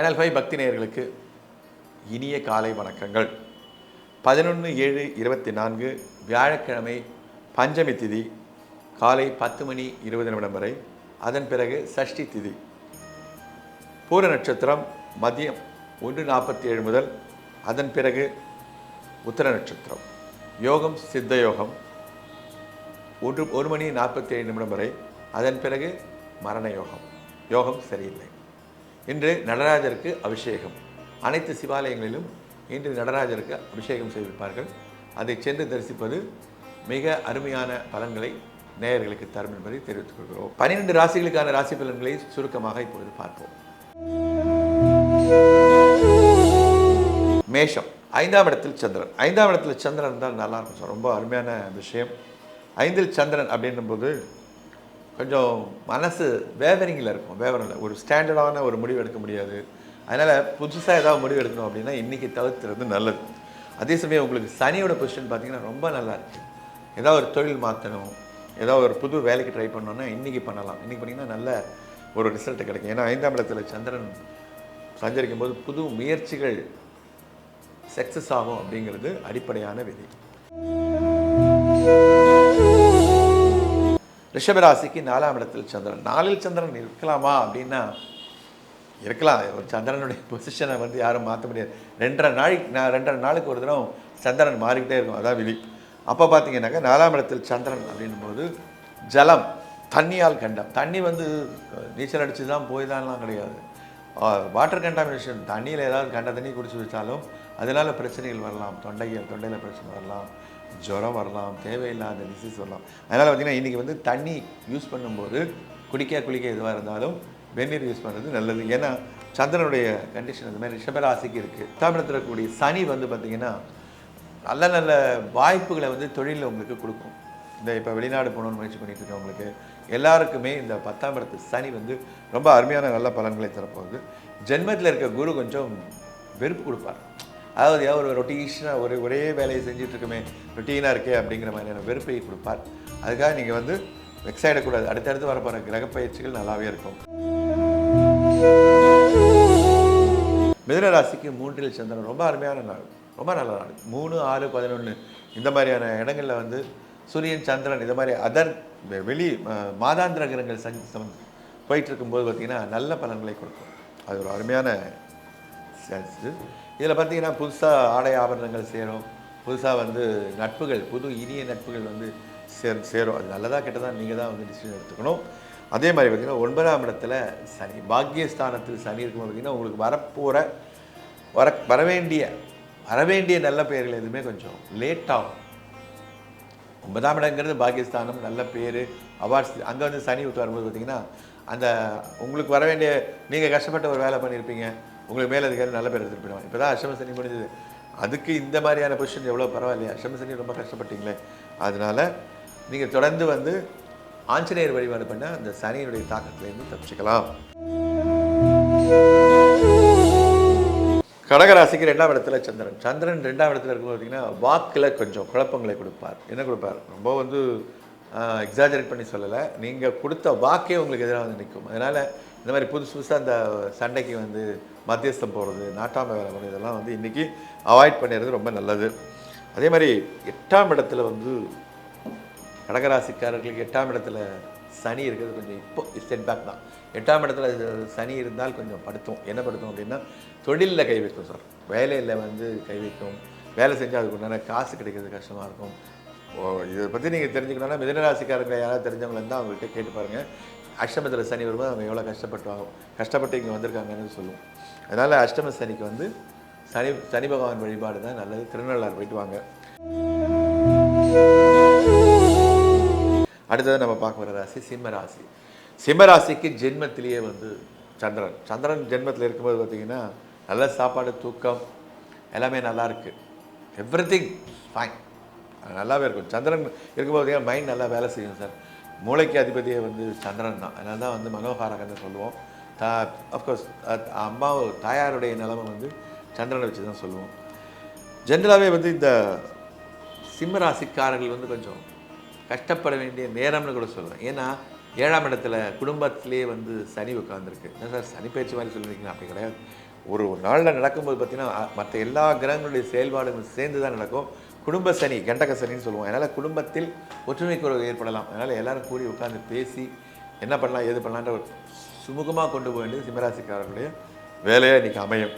Channel five பக்தி நேயர்களுக்கு இனிய காலை வணக்கங்கள். பதினொன்று ஏழு இருபத்தி நான்கு வியாழக்கிழமை பஞ்சமி திதி காலை பத்து மணி இருபது நிமிடம் வரை. அதன் பிறகு சஷ்டி திதி. பூர நட்சத்திரம் மதியம் ஒன்று நாற்பத்தி ஏழு முதல் அதன் பிறகு உத்தர நட்சத்திரம். யோகம் சித்த யோகம். ஒன்று ஒரு மணி நாற்பத்தி ஏழு நிமிடம் வரை. அதன் பிறகு மரண யோகம். யோகம் சரியில்லை. இன்று நடராஜருக்கு அபிஷேகம். அனைத்து சிவாலயங்களிலும் இன்று நடராஜருக்கு அபிஷேகம் செய்திருப்பார்கள். அதை சென்று தரிசிப்பது மிக அருமையான பலன்களை நேயர்களுக்கு தரும் என்பதை தெரிவித்துக் கொள்கிறோம். பன்னிரெண்டு ராசிகளுக்கான ராசி பலன்களை சுருக்கமாக இப்பொழுது பார்ப்போம். மேஷம். ஐந்தாம் இடத்தில் சந்திரன். ஐந்தாம் இடத்தில் சந்திரன் இருந்தால் நல்லா இருக்கும் ரொம்ப அருமையான விஷயம். ஐந்தில் சந்திரன் அப்படின்னும்போது கொஞ்சம் மனசு வேவரிங்கில் இருக்கும் வேவரில். ஒரு ஸ்டாண்டர்டான ஒரு முடிவு எடுக்க முடியாது. அதனால் புதுசாக ஏதாவது முடிவு எடுக்கணும் அப்படின்னா இன்றைக்கி தவிர்த்துறது நல்லது. அதே சமயம் உங்களுக்கு சனியோட பொசிஷன் பார்த்தீங்கன்னா ரொம்ப நல்லா இருக்குது ஏதாவது ஒரு தொழில் மாற்றணும் ஏதாவது ஒரு புது வேலைக்கு ட்ரை பண்ணோன்னா இன்றைக்கி பண்ணலாம். இன்றைக்கி பண்ணிங்கன்னா நல்ல ஒரு ரிசல்ட் கிடைக்கும். ஏன்னா ஐந்தாம் இடத்துல சந்திரன் சஞ்சரிக்கும் போது புது முயற்சிகள் சக்ஸஸ் ஆகும் அப்படிங்கிறது அடிப்படையான விதி. ரிஷபராசிக்கு நாலாம் இடத்தில் சந்திரன். நாலில் சந்திரன் இருக்கலாமா அப்படின்னா இருக்கலாம். ஒரு சந்திரனுடைய பொசிஷனை வந்து யாரும் மாற்ற முடியாது. ரெண்டரை நாளைக்கு நான் ரெண்டரை நாளுக்கு ஒரு தினம் சந்திரன் மாறிக்கிட்டே இருக்கும். அதான் விழி அப்போ பார்த்தீங்கன்னாக்கா நாலாம் இடத்தில் சந்திரன் அப்படின்னும் போது ஜலம் தண்ணியால் கண்டம். தண்ணி வந்து நீச்சல் அடித்து தான் போய் தான்லாம் கிடையாது வாட்டர் கண்டாமினேஷன் தண்ணியில் ஏதாவது கண்ட தண்ணி குடிச்சு வச்சாலும் அதனால் பிரச்சனைகள் வரலாம். தொண்டைகள் தொண்டையில் பிரச்சனை வரலாம். ஜுரம் வரலாம் தேவையில்லாத டிசீஸ் வரலாம். அதனால் பார்த்திங்கன்னா இன்றைக்கி வந்து தண்ணி யூஸ் பண்ணும்போது குடிக்க குளிக்க எதுவாக இருந்தாலும் வெந்நீர் யூஸ் பண்ணுறது நல்லது. ஏன்னா சந்திரனுடைய கண்டிஷன் இந்த மாதிரி ரிஷபராசிக்கு இருக்குது தமிழத்தில் இருக்கக்கூடிய சனி வந்து பார்த்திங்கன்னா நல்ல நல்ல வாய்ப்புகளை வந்து தொழிலில் உங்களுக்கு கொடுக்கும். இந்த இப்போ வெளிநாடு போகணும்னு முயற்சி பண்ணிட்டு இருக்கவங்களுக்கு எல்லாருக்குமே இந்த பத்தாம் இடத்து சனி வந்து ரொம்ப அருமையான நல்ல பலன்களை தரப்போகுது. ஜென்மத்தில் இருக்க குரு கொஞ்சம் வெறுப்பு கொடுப்பார். அதாவது ஒரு ரொட்டீஷனாக ஒரு ஒரே வேலையை செஞ்சுட்டு ரொட்டீனாக இருக்கே அப்படிங்கிற மாதிரியான வெறுப்பை கொடுப்பார். அதுக்காக நீங்கள் வந்து வெக்ஸ் ஆகிடக்கூடாது அடுத்தடுத்து வரப்போகிற கிரக பயிற்சிகள் நல்லாவே இருக்கும். மிதுன ராசிக்கு மூன்றில் சந்திரன். ரொம்ப அருமையான நாள். ரொம்ப நல்ல நாள். மூணு ஆறு பதினொன்று இந்த மாதிரியான இடங்களில் வந்து சூரியன் சந்திரன் இந்த மாதிரி அதர் வெளி மாதாந்திர கிரகங்கள் சஞ் சம் போயிட்டு இருக்கும்போது பார்த்திங்கன்னா நல்ல பலன்களை கொடுக்கும். அது ஒரு அருமையான சான்ஸ் இதில் பார்த்தீங்கன்னா புதுசாக ஆடை ஆபரணங்கள் சேரும். புதுசாக வந்து நட்புகள் புது இனிய நட்புகள் வந்து சேர் சேரும். அது நல்லதாக கெட்டதாக நீங்கள் தான் வந்து டிசிஷன் எடுத்துக்கணும். அதே மாதிரி பார்த்தீங்கன்னா ஒன்பதாம் இடத்துல சனி பாக்கியஸ்தானத்தில் சனி இருக்கும்போது பார்த்தீங்கன்னா உங்களுக்கு வரப்போகிற வர வரவேண்டிய வரவேண்டிய நல்ல பெயர்கள் எதுவுமே கொஞ்சம் லேட் ஆகும். ஒன்பதாம் இடங்கிறது பாகிஸ்தானம் நல்ல பேர் அவார்ட்ஸ் அங்கே வந்து சனி விட்டு வரும்போது பார்த்தீங்கன்னா அந்த உங்களுக்கு வர வேண்டிய நீங்கள் கஷ்டப்பட்டு ஒரு வேலை பண்ணியிருப்பீங்க. உங்களுக்கு மேலதிகாரி நல்ல பேர் எடுத்துகிட்டு போயிடுவாங்க. இப்போ தான் அஷ்டம சனி முடிஞ்சது. அதுக்கு இந்த மாதிரியான பொசிஷன் எவ்வளோ பரவாயில்லையா? அஷ்டம சனி ரொம்ப கஷ்டப்பட்டீங்களே. அதனால நீங்கள் தொடர்ந்து வந்து ஆஞ்சநேயர் வழிபாடு பண்ண அந்த சனியினுடைய தாக்கத்திலேருந்து தப்பிச்சுக்கலாம். கடகராசிக்கு ரெண்டாம் இடத்துல சந்திரன். சந்திரன் ரெண்டாம் இடத்துல இருக்கும்போது பார்த்தீங்கன்னா வாக்கில் கொஞ்சம் குழப்பங்களை கொடுப்பார். என்ன கொடுப்பார்? ரொம்ப வந்து எக்ஸாஜரேட் பண்ணி சொல்லலை. நீங்கள் கொடுத்த வாக்கே உங்களுக்கு எதிராக வந்து நிற்கும். அதனால் இந்த மாதிரி புதுசு புதுசாக அந்த சண்டைக்கு வந்து மத்தியஸ்தம் போகிறது நாட்டாம வேலை பண்ணுறது இதெல்லாம் வந்து இன்றைக்கி அவாய்ட் பண்ணிடுறது ரொம்ப நல்லது. அதே மாதிரி எட்டாம் இடத்துல வந்து கடகராசிக்காரர்களுக்கு எட்டாம் இடத்துல சனி இருக்கிறது கொஞ்சம் இப்போ செட் பேக் தான். எட்டாம் இடத்துல சனி இருந்தால் கொஞ்சம் படுத்தும். என்ன படுத்தும் அப்படின்னா தொழிலில் கை வைக்கும் சார். வேலையில் வந்து கை வைக்கும். வேலை செஞ்சால் அதுக்கு உண்டான காசு கிடைக்கிறது கஷ்டமாக இருக்கும். ஓ இதை பற்றி நீங்கள் தெரிஞ்சுக்கணும்னா மிதனராசிக்காரங்க யாராவது தெரிஞ்சவங்க இருந்தால் அவங்கள்ட்ட கேட்டு பாருங்கள் அஷ்டமத்தில் சனி வரும்போது அவங்க எவ்வளோ கஷ்டப்பட்டு கஷ்டப்பட்டு இங்கே வந்திருக்காங்கன்னு சொல்லுவோம் அதனால் அஷ்டம சனிக்கு வந்து சனி சனி பகவான் வழிபாடு தான் நல்லது. திருநள்ளாறு போயிட்டு வாங்க. அடுத்தது நம்ம பார்க்க வர ராசி சிம்ம ராசி. சிம்ம ராசிக்கு ஜென்மத்திலேயே வந்து சந்திரன். சந்திரன் ஜென்மத்தில் இருக்கும்போது பார்த்தீங்கன்னா நல்ல சாப்பாடு தூக்கம் எல்லாமே நல்லாயிருக்கு எவ்ரி திங் ஃபைன் நல்லாவே இருக்கும். சந்திரன் இருக்கும்போது பார்த்தீங்கன்னா மைண்ட் நல்லா வேலை செய்யும் சார். மூளைக்கு அதிபதியே வந்து சந்திரன் தான். அதனால தான் வந்து மனோகாரகன்னு சொல்லுவோம். தா அஃப்கோர்ஸ் அம்மா தாயாருடைய நிலைமை வந்து சந்திரனை வச்சு தான் சொல்லுவோம். ஜென்ரலாகவே வந்து இந்த சிம்ம ராசிக்காரர்கள் வந்து கொஞ்சம் கஷ்டப்பட வேண்டிய நேரம்னு கூட சொல்லுவேன் ஏன்னா ஏழாம் இடத்துல குடும்பத்திலே வந்து சனி உட்காந்துருக்கு என்ன சார் சனி பயிற்சி மாதிரி சொல்லுவீங்களா அப்படி கிடையாது. ஒரு நாளில் நடக்கும்போது பார்த்திங்கன்னா மற்ற எல்லா கிரகங்களுடைய செயல்பாடுகளும் சேர்ந்து தான் நடக்கும். குடும்ப சனி கண்டக சனின்னு சொல்லுவோம். அதனால் குடும்பத்தில் ஒற்றுமை குறைவு ஏற்படலாம். அதனால் எல்லோரும் கூடி உட்காந்து பேசி என்ன பண்ணலாம் ஏது பண்ணலான்ற ஒரு சுமூகமாக கொண்டு போக வேண்டியது சிம்மராசிக்காரர்களுடைய வேலையாக இன்றைக்கி அமையும்.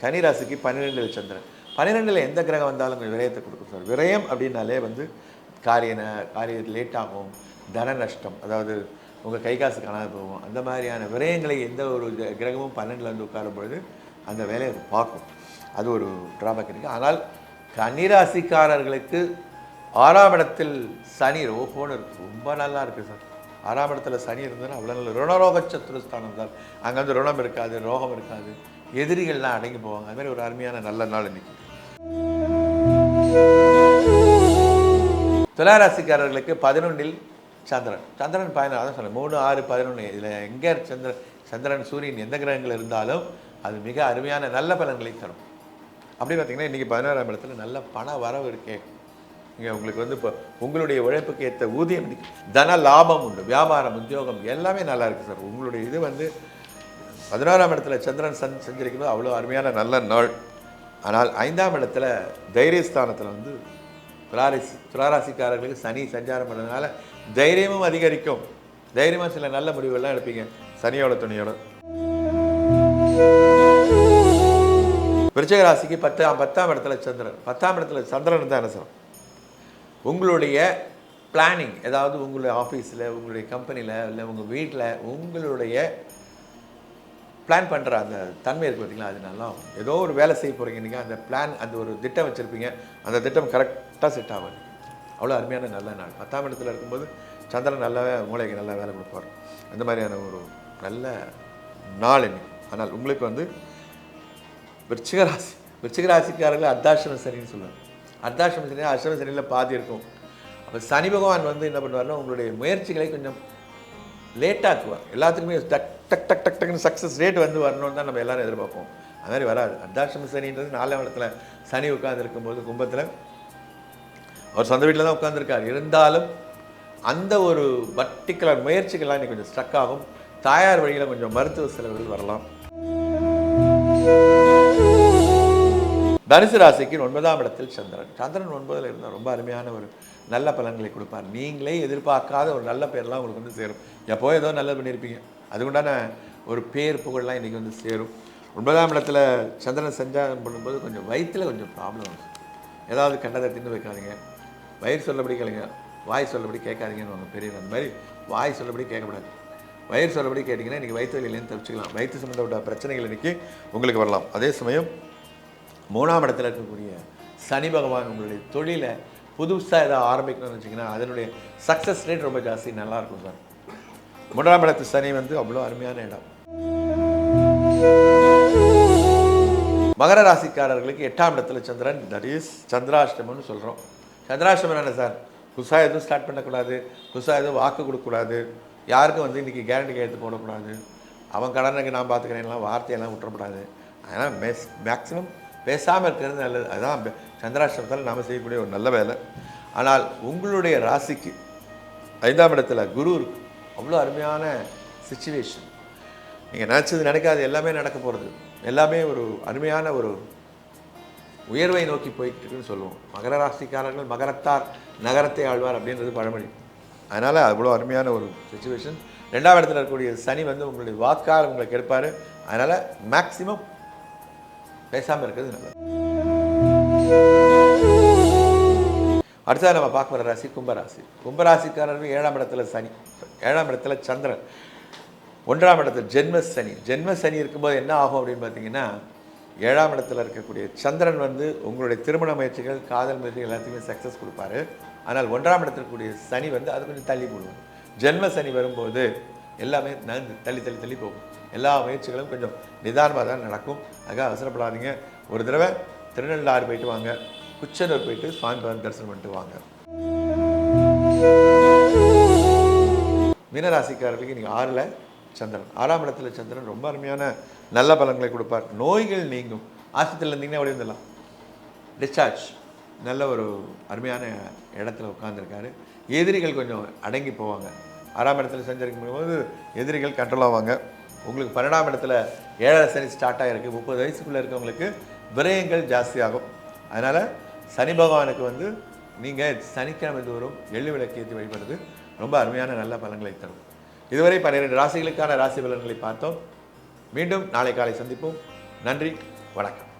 கனிராசிக்கு பன்னிரெண்டில் சந்திரன். பன்னிரெண்டில் எந்த கிரகம் வந்தாலும் கொஞ்சம் விரயத்தை கொடுக்கும் சார். விரயம் அப்படின்னாலே வந்து காரிய ந- காரியம் லேட் ஆகும் தன நஷ்டம் அதாவது உங்கள் கை காசு காணாது போகும். அந்த மாதிரியான விரயங்களை எந்த ஒரு கிர- கிரகமும் பன்னெண்டில் வந்து உட்காரும் பொழுது அந்த வேலையை பார்க்கும் அது ஒரு ட்ராபேக் இருக்குது ஆனால் கன்னிராசிக்காரர்களுக்கு ஆறாம் இடத்தில் சனி ஓஹோன்னு இருக்குது ரொம்ப நல்லா இருக்குது சார். ஆறாம் இடத்துல சனி இருந்ததுன்னா அவ்வளோ நல்ல ருணரோக சத்துருஸ்தானம் சார். அங்கே வந்து ருணம் இருக்காது ரோகம் இருக்காது. எதிரிகள்லாம் அடங்கி போவாங்க. அதுமாதிரி ஒரு அருமையான நல்ல நாள் இன்னைக்கு. துளாராசிக்காரர்களுக்கு பதினொன்றில் சந்திரன். சந்திரன் பயணம் அதான் சொன்னேன். மூணு ஆறு பதினொன்று இதில் எங்கே சந்திரன் சந்திரன் சூரியன் எந்த கிரகங்கள் இருந்தாலும் அது மிக அருமையான நல்ல பலன்களை தரும். அப்படி பார்த்தீங்கன்னா இன்றைக்கி பதினாறாம் இடத்துல நல்ல பண வரவு இருக்கே. இங்கே உங்களுக்கு வந்து இப்போ உங்களுடைய உழைப்புக்கு ஏற்ற ஊதியம் தன லாபம் உண்டு வியாபாரம் உத்தியோகம் எல்லாமே நல்லா இருக்குது சார். உங்களுடைய இது வந்து பதினாறாம் இடத்துல சந்திரன் சன் செஞ்சிருக்கிறது அவ்வளோ அருமையான நல்ல நாள். ஆனால் ஐந்தாம் இடத்துல தைரியஸ்தானத்தில் வந்து துளாராசி துளாராசிக்காரர்களுக்கு சனி சஞ்சாரம் பண்ணதுனால தைரியமும் அதிகரிக்கும். தைரியமாக சில நல்ல முடிவுகள்லாம் எடுப்பீங்க. சனியோட துணியோட. விருச்சக ராசிக்கு பத்தாம் பத்தாம் இடத்துல சந்திரன். பத்தாம் இடத்துல சந்திரன் தான் என்ன உங்களுடைய பிளானிங் ஏதாவது உங்களுடைய ஆஃபீஸில் உங்களுடைய கம்பெனியில் இல்லை உங்கள் வீட்டில் உங்களுடைய பிளான் பண்ணுற அந்த தன்மை இருக்குது பார்த்தீங்களா அது நல்லா ஏதோ ஒரு வேலை செய்ய போகிறீங்க நீங்கள் அந்த பிளான் அந்த ஒரு திட்டம் வச்சுருப்பீங்க. அந்த திட்டம் கரெக்டாக செட் ஆகும் அவ்வளோ அருமையான நல்ல நாள். பத்தாம் இடத்துல இருக்கும்போது சந்திரன் நல்லாவே மூளைக்கு நல்லா வேலை கொடுப்பார். அந்த மாதிரியான ஒரு நல்ல நாள் இன்னைக்கு. ஆனால் உங்களுக்கு வந்து விருச்சிகராசி விருச்சிகராசிக்காரர்கள் விருச்சிக ராசிக்காரர்கள் அர்த்தாசிரம சனின்னு சொல்லுவாங்க. அர்த்தாசிரம சனி அஷ்டம சனியில் பாதி இருக்கும். அப்போ சனி பகவான் வந்து என்ன பண்ணுவார்னா உங்களுடைய முயற்சிகளை கொஞ்சம் லேட்டாக்குவார் எல்லாத்துக்குமே டக் டக் டக் டக் டக்குன்னு சக்ஸஸ் ரேட் வந்து வரணும்னு தான் நம்ம எல்லாரும் எதிர்பார்ப்போம். அது மாதிரி வராது. அர்த்தாசிரம சனின்றது நாலாம் இடத்துல சனி உட்காந்துருக்கும் போது கும்பத்தில் அவர் சொந்த வீட்டில் தான் உட்காந்துருக்கார் இருந்தாலும் அந்த ஒரு பர்டிகுலர் முயற்சிகள்லாம் இன்னைக்கு கொஞ்சம் ஸ்ட்ரக் ஆகும். தாயார் வழியில் கொஞ்சம் மருத்துவ செலவுகள் வரலாம். தனுசு ராசிக்கு ஒன்பதாம் இடத்தில் சந்திரன். சந்திரன் ஒன்பதில் இருந்தால் ரொம்ப அருமையான ஒரு நல்ல பலன்களை கொடுப்பார். நீங்களே எதிர்பார்க்காத ஒரு நல்ல பேர்லாம் உங்களுக்கு வந்து சேரும். எப்போ ஏதோ நல்லது பண்ணியிருப்பீங்க. அதுக்குண்டான ஒரு பேர் புகழ்லாம் இன்றைக்கி வந்து சேரும். ஒன்பதாம் இடத்துல சந்திரன் சஞ்சாரம் பண்ணும்போது கொஞ்சம் வயிற்றில் கொஞ்சம் ப்ராப்ளம் வரும் ஏதாவது கண்டதை தின்னு வைக்காதீங்க. வயிறு சொல்லபடி கேளுங்க. வாய் சொல்லபடி கேட்காதீங்கன்னு வாங்க. பெரிய அந்த மாதிரி வாய் சொல்லபடி கேட்கக்கூடாது. வயிறு சொல்லபடி கேட்டிங்கன்னா இன்றைக்கி வயிற்று வலியிலேருந்து தப்பிச்சுக்கலாம். வயிற்று சம்மந்தப்பட்ட பிரச்சனைகள் இன்றைக்கி உங்களுக்கு வரலாம். அதே சமயம் மூணாம் இடத்துல இருக்கக்கூடிய சனி பகவான் உங்களுடைய தொழிலை புதுசாக ஏதாவது ஆரம்பிக்கணும்னு வச்சிங்கன்னா அதனுடைய சக்ஸஸ் ரேட் ரொம்ப ஜாஸ்தி. நல்லா இருக்கும் சார். மூன்றாம் இடத்து சனி வந்து அவ்வளோ அருமையான இடம். மகர ராசிக்காரர்களுக்கு எட்டாம் இடத்துல சந்திரன் தட் இஸ் சந்திராஷ்டமம்னு சொல்கிறோம் சந்திராஷ்டமம் என்ன சார்? புதுசாக எதுவும் ஸ்டார்ட் பண்ணக்கூடாது. புதுசாக எதுவும் வாக்கு கொடுக்கக்கூடாது. யாருக்கும் வந்து இன்றைக்கி கேரண்டி கையெழுத்து போடக்கூடாது. அவன் கடனுக்கு நான் பார்த்துக்கிறேன்லாம் வார்த்தையெல்லாம் விட்டுறக்கூடாது. அதனால் மேஸ் மேக்ஸிமம் பேசாமல் இருக்கிறது நல்லது. அதுதான் பெ- சந்திராஷ்டமத்தில் நாம் செய்யக்கூடிய ஒரு நல்ல வேலை. ஆனால் உங்களுடைய ராசிக்கு ஐந்தாம் இடத்துல குரு இருக்கு. அவ்வளோ அருமையான சுச்சுவேஷன் நீங்கள் நினச்சது நினைக்காது எல்லாமே நடக்க போகிறது எல்லாமே ஒரு அருமையான ஒரு உயர்வை நோக்கி போயிட்டு இருக்குன்னு சொல்லுவோம். மகர ராசிக்காரர்கள் மகரத்தார் நகரத்தை ஆழ்வார் அப்படின்றது பழமொழி. அதனால் அவ்வளோ அருமையான ஒரு சுச்சுவேஷன் ரெண்டாம் இடத்துல இருக்கக்கூடிய சனி வந்து உங்களுடைய வாக்கால் உங்களை கெடுப்பார் அதனால் மேக்ஸிமம் பேசாமல் இருக்கிறது நல்லது. அடுத்தது நம்ம பார்க்க வர ராசி கும்பராசி. கும்பராசிக்காரர்கள் ஏழாம் இடத்துல சனி ஏழாம் இடத்துல சந்திரன். ஒன்றாம் இடத்துல ஜென்ம சனி. ஜென்ம சனி இருக்கும்போது என்ன ஆகும் அப்படின்னு பார்த்தீங்கன்னா ஏழாம் இடத்துல இருக்கக்கூடிய சந்திரன் வந்து உங்களுடைய திருமண முயற்சிகள் காதல் முயற்சிகள் எல்லாத்தையுமே சக்ஸஸ் கொடுப்பாரு. ஆனால் ஒன்றாம் இடத்திற்குரிய சனி வந்து அது கொஞ்சம் தள்ளி போடுவோம். ஜென்ம சனி வரும்போது எல்லாமே நகர்ந்து தள்ளி தள்ளி தள்ளி போகும். எல்லா முயற்சிகளும் கொஞ்சம் நிதானமாக தான் நடக்கும். அதுக்காக அவசரப்படாதீங்க. ஒரு தடவை திருநள்ளாறு போயிட்டு வாங்க. குச்சனூர் போயிட்டு சுவாமி பகவான் தரிசனம் பண்ணிட்டு வாங்க. மீனராசிக்காரர்களுக்கு நீங்கள் ஆறில் சந்திரன். ஆறாம் இடத்துல சந்திரன் ரொம்ப அருமையான நல்ல பலன்களை கொடுப்பார். நோய்கள் நீங்கும். ஆஸ்பத்திரியில் இருந்தீங்கன்னா ஓடி வந்துடலாம். டிஸ்சார்ஜ் நல்ல ஒரு அருமையான இடத்துல உட்காந்துருக்காரு எதிரிகள் கொஞ்சம் அடங்கி போவாங்க. ஆறாம் இடத்துல செஞ்சிருக்கும்போது எதிரிகள் கண்ட்ரோல் ஆவாங்க. உங்களுக்கு பன்னெண்டாம் இடத்துல ஏழரை சனி ஸ்டார்ட் ஆகிருக்கு முப்பது வயசுக்குள்ளே இருக்கவங்களுக்கு விரயங்கள் ஜாஸ்தியாகும். அதனால் சனி பகவானுக்கு வந்து நீங்கள் சனிக்கிழமை தோறும் எள்ளு விளக்கியத்தை வழிபடுறது ரொம்ப அருமையான நல்ல பலன்களை தரும். இதுவரை பன்னிரெண்டு ராசிகளுக்கான ராசி பலன்களை பார்த்தோம். மீண்டும் நாளை காலை சந்திப்போம். நன்றி. வணக்கம்.